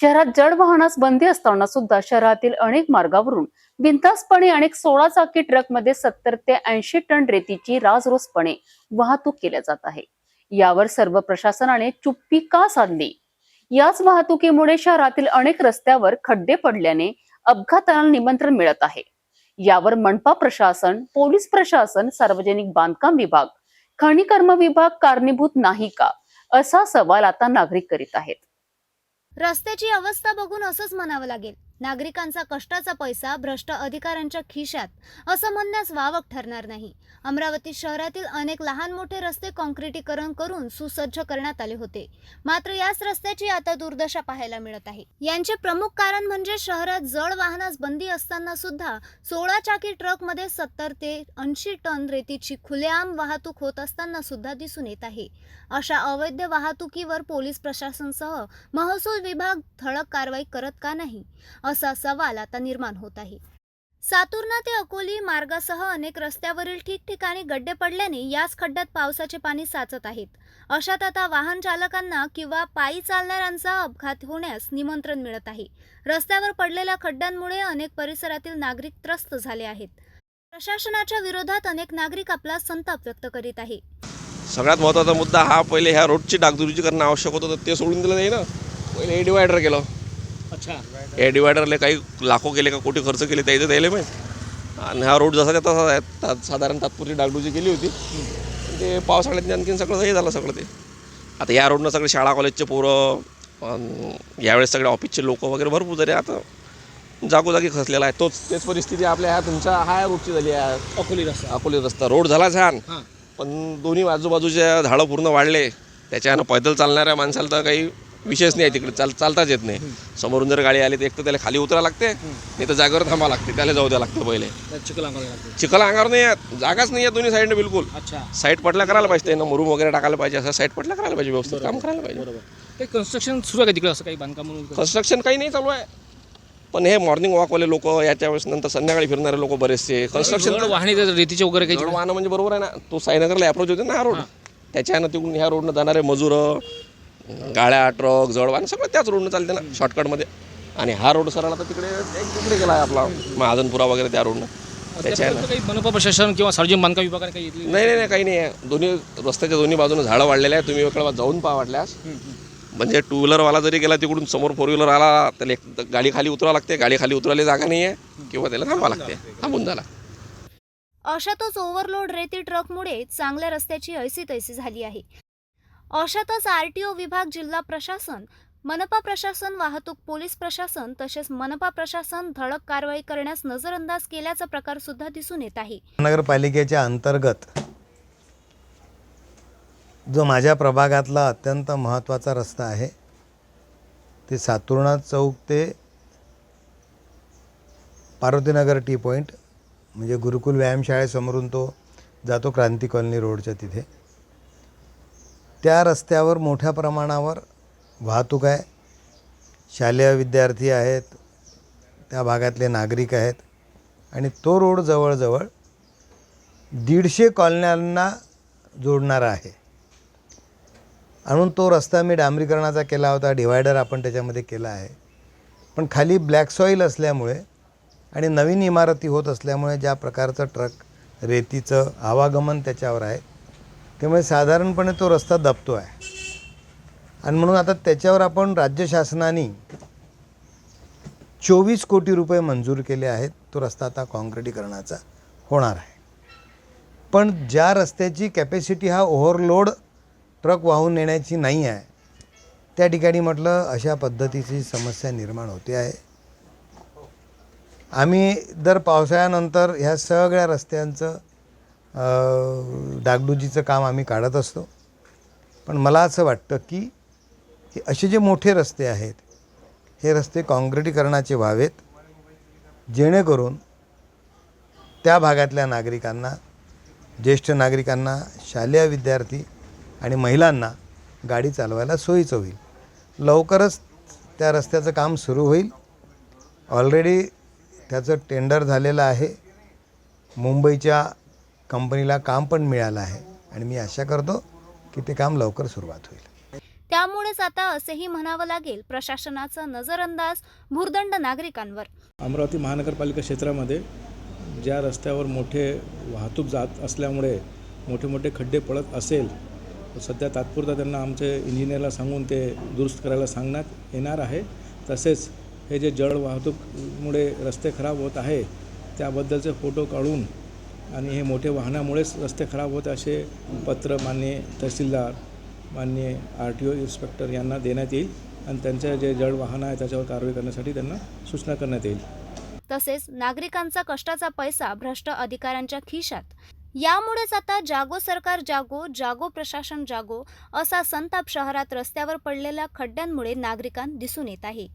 शहरात जड वाहनास बंदी असताना सुद्धा शहरातील अनेक मार्गावरून बिनतासपणे अनेक सोळा चाकी ट्रकमध्ये सत्तर ते ऐंशी टन रेतीची राजरोसपणे वाहतूक केल्या जात आहे. यावर सर्व प्रशासनाने चुप्पी का साधली? याच वाहतुकीमुळे शहरातील अनेक रस्त्यावर खड्डे पडल्याने अपघाताला निमंत्रण मिळत आहे. यावर मनपा प्रशासन पोलीस प्रशासन सार्वजनिक बांधकाम विभाग खनिकर्म विभाग कारणीभूत नाही का असा सवाल आता नागरिक करीत आहेत. रस्त्याची अवस्था बघून असंच म्हणावं लागेल. नागरिकांचा कष्टाचा पैसा भ्रष्ट अधिकाऱ्यांच्या खिशात असं म्हणण्यास वावग ठरणार नाही. अमरावती शहरातील अनेक लहान मोठे रस्ते कॉन्क्रिटीकरण करून सुसज्ज करण्यात आले होते. मात्र याच रस्त्याची आता दुर्दशा पाहायला मिळत आहे. यांचे प्रमुख कारण म्हणजे शहरात जड वाहनास बंदी असताना सुद्धा सोळा चाकी ट्रकमध्ये सत्तर ते ऐंशी टन रेतीची खुलेआम वाहतूक होत असताना सुद्धा दिसून येत आहे. अशा अवैध वाहतुकीवर पोलीस प्रशासनसह महसूल विभाग ठळक कारवाई करत का नाही? असा सवाल आता निर्माण होत आहे. सातुर्णा ते अकोली मार्गासह अनेक रस्त्यावरील ठिकठिकाणी गड्डे पडल्याने याच खड्ड्यात पावसाचे पाणी साचत आहेत. अशात आता वाहन चालकांना किंवा पायी चालणाऱ्यांचा अपघात होण्यास निमंत्रण मिळत आहे. रस्त्यावर पडलेल्या खड्ड्यांमुळे अनेक परिसरातील नागरिक त्रस्त झाले आहेत. प्रशासनाच्या विरोधात अनेक नागरिक आपला संताप व्यक्त करीत आहे. सगळ्यात महत्त्वाचा मुद्दा हा पहिले ह्या रोडची डागदुरुची करणं आवश्यक होतं तर ते सोडून दिलं नाही ना? पहिले डिवायडर केलं. अच्छा. हे डिवायडरले काही लाखो केले का कोटी खर्च केले त्याचं द्यायला माहीत? आणि हा रोड जसा तसाच आहे. ता- साधारण तात्पुरती डागडुजी केली होती. ते पावसाळ्यात आणखीन सगळं हे झालं सगळं ते. आता या रोडनं सगळे शाळा कॉलेजचे पोरं यावेळेस सगळे ऑफिसचे लोक वगैरे भरपूर झाले आता जागोजागी खचलेला आहे. तोच तेच परिस्थिती आपल्या ह्या तुमच्या हा रोडची झाली आहे. अकोली रस्ता. अकोले रस्ता. रोड झाला छान. पण दोन्ही आजूबाजूच्या झाडं पूर्ण वाढले. त्याच्यानं पैदल चालणाऱ्या माणसाला तर काही विषयच नाही तिकडे चाल चालताच येत नाही. समोरून जर गाडी आली तर एक तर त्याला खाली उतरा लागते नाही तर जागेवर थांबा लागते त्याला जाऊ द्या लागतं पहिले. चिखल अंगावर नाही आहेत जागाच नाही आहे दोन्ही साईडने बिलकुल. अच्छा. साईड पटल्या करायला पाहिजे त्यांना मुरूम वगैरे टाकायला पाहिजे असं साईड पटल्या करायला पाहिजे व्यवस्थित काम करायला पाहिजे. बरोबर. काही कन्स्ट्रक्शन सुरू आहे का तिकडे असं काही बांधकाम कन्स्ट्रक्शन काही नाही चालू आहे. पण हे मॉर्निंग वॉकवाले लोक याच्या वेळेस नंतर संध्याकाळी फिरणारे लोक बरेचसे. कन्स्ट्रक्शन वाहने रेतीचे वगैरे काही वाहनं म्हणजे बरोबर आहे ना. तो साईनगरला अप्रोच होते ना हा रोड त्याच्यानं तिकडून ह्या रोडनं जाणारे मजूर गाड्या ट्रक जड वाहन सगळं त्याच रोडनं चालते ना शॉर्टकटमध्ये आणि हा रोड सरळ आता तिकडे एक तिकडे गेला आहे आपला महाजनपुरा वगैरे त्या रोडनं त्याच्यानं त्याच्यात काही मनपा प्रशासन किंवा सार्वजनिक बांधकाम विभागाने काही घेतली? नाही नाही नाही काही नाही आहे. दोन्ही रस्त्याच्या दोन्ही बाजूने झाडं वाढलेले आहे तुम्ही वेळा जाऊन पहा वाटल्यास. म्हणजे टू व्हीलरवाला जरी गेला तिकडून समोर फोर व्हीलर आला त्याला एक गाडी खाली उतरावं लागते. गाडी खाली उतरायला जागा नाही आहे किंवा त्याला थांबावं लागते. थांबून झाला. अशातच ओव्हरलोड रेती ट्रकमुळे चांगल्या रस्त्याची ऐसी तैसी झाली आहे. अशातच आर टी ओ विभाग जिल्हा प्रशासन मनपा प्रशासन वाहतूक पोलीस प्रशासन तसेच मनपा प्रशासन धडक कारवाई करण्यास नजरअंदाज केल्याचा प्रकार सुद्धा दिसून येत आहे. नगरपालिकेच्या अंतर्गत जो माझ्या प्रभागातला अत्यंत महत्त्वाचा रस्ता आहे ते सातुर्णा चौक ते पार्वतीनगर टी पॉईंट म्हणजे गुरुकुल व्यायामशाळेसमोरून तो जातो क्रांती कॉलनी रोडच्या तिथे. त्या रस्त्यावर मोठ्या प्रमाणावर वाहतूक आहे. शालेय विद्यार्थी आहेत. त्या भागातले नागरिक आहेत. आणि तो रोड जवळजवळ दीडशे कॉलन्यांना जोडणारा आहे. म्हणून तो रस्ता मी डांबरीकरणाचा केला होता. डिवायडर आपण त्याच्यामध्ये केला आहे. पण खाली ब्लॅक सॉईल असल्यामुळे आणि नवीन इमारती होत असल्यामुळे ज्या प्रकारचं ट्रक रेतीचं आवागमन त्याच्यावर आहे. त्यामुळे साधारणपणे तो रस्ता दबतो आहे आणि म्हणून आता त्याच्यावर आपण राज्य शासनाने चोवीस कोटी रुपये मंजूर केले आहेत तो रस्ता आता काँक्रिटीकरणाचा होणार आहे. पण ज्या रस्त्याची कॅपॅसिटी हा ओव्हरलोड ट्रक वाहून नेण्याची नाही आहे त्या ठिकाणी म्हटलं अशा पद्धतीची समस्या निर्माण होते आहे. आम्ही दर पावसाळ्यानंतर ह्या सगळ्या रस्त्यांचं डागडुजीचं काम आम्ही काढत असतो. पण मला असं वाटतं की हे असे जे मोठे रस्ते आहेत हे रस्ते काँक्रिटीकरणाचे व्हावेत जेणेकरून त्या भागातल्या नागरिकांना ज्येष्ठ नागरिकांना शालेय विद्यार्थी आणि महिलांना गाडी चालवायला सोयीचं होईल. लवकरच त्या रस्त्याचं काम सुरू होईल. ऑलरेडी त्याचं टेंडर झालेलं आहे. मुंबईच्या कंपनीला काम पण मिळालं आहे आणि मी आशा करतो की ते काम लवकर सुरुवात होईल. यामुळेच आता असेही म्हणावं लागेल प्रशासनाचा नजरअंदाज भुर्दंड नागरिकांवर. अमरावती महानगरपालिका क्षेत्रामध्ये ज्या रस्त्यावर मोठे वाहतूक जात असल्यामुळे मोठे मोठे खड्डे पडत असेल सध्या तात्पुरता त्यांना आमचे इंजिनियरला सांगून ते दुरुस्त करायला सांगण्यात येणार आहे. तसेच हे जे जड वाहतूकमुळे रस्ते खराब होत आहे त्याबद्दलचे फोटो काढून आणि हे मोठे वाहनामुळेच रस्ते खराब होत असे पत्र मान्य तहसीलदार मान्य आर टी ओ इन्स्पेक्टर यांना देण्यात येईल आणि त्यांचे जे जड वाहनं आहे त्याच्यावर कारवाई करण्यासाठी त्यांना सूचना करण्यात येईल. तसेच नागरिकांचा कष्टाचा पैसा भ्रष्ट अधिकाऱ्यांच्या खिशात. यामुळेच आता जागो सरकार जागो जागो प्रशासन जागो असा संताप शहरात रस्त्यावर पडलेल्या खड्ड्यांमुळे नागरिकांना दिसून येत आहे.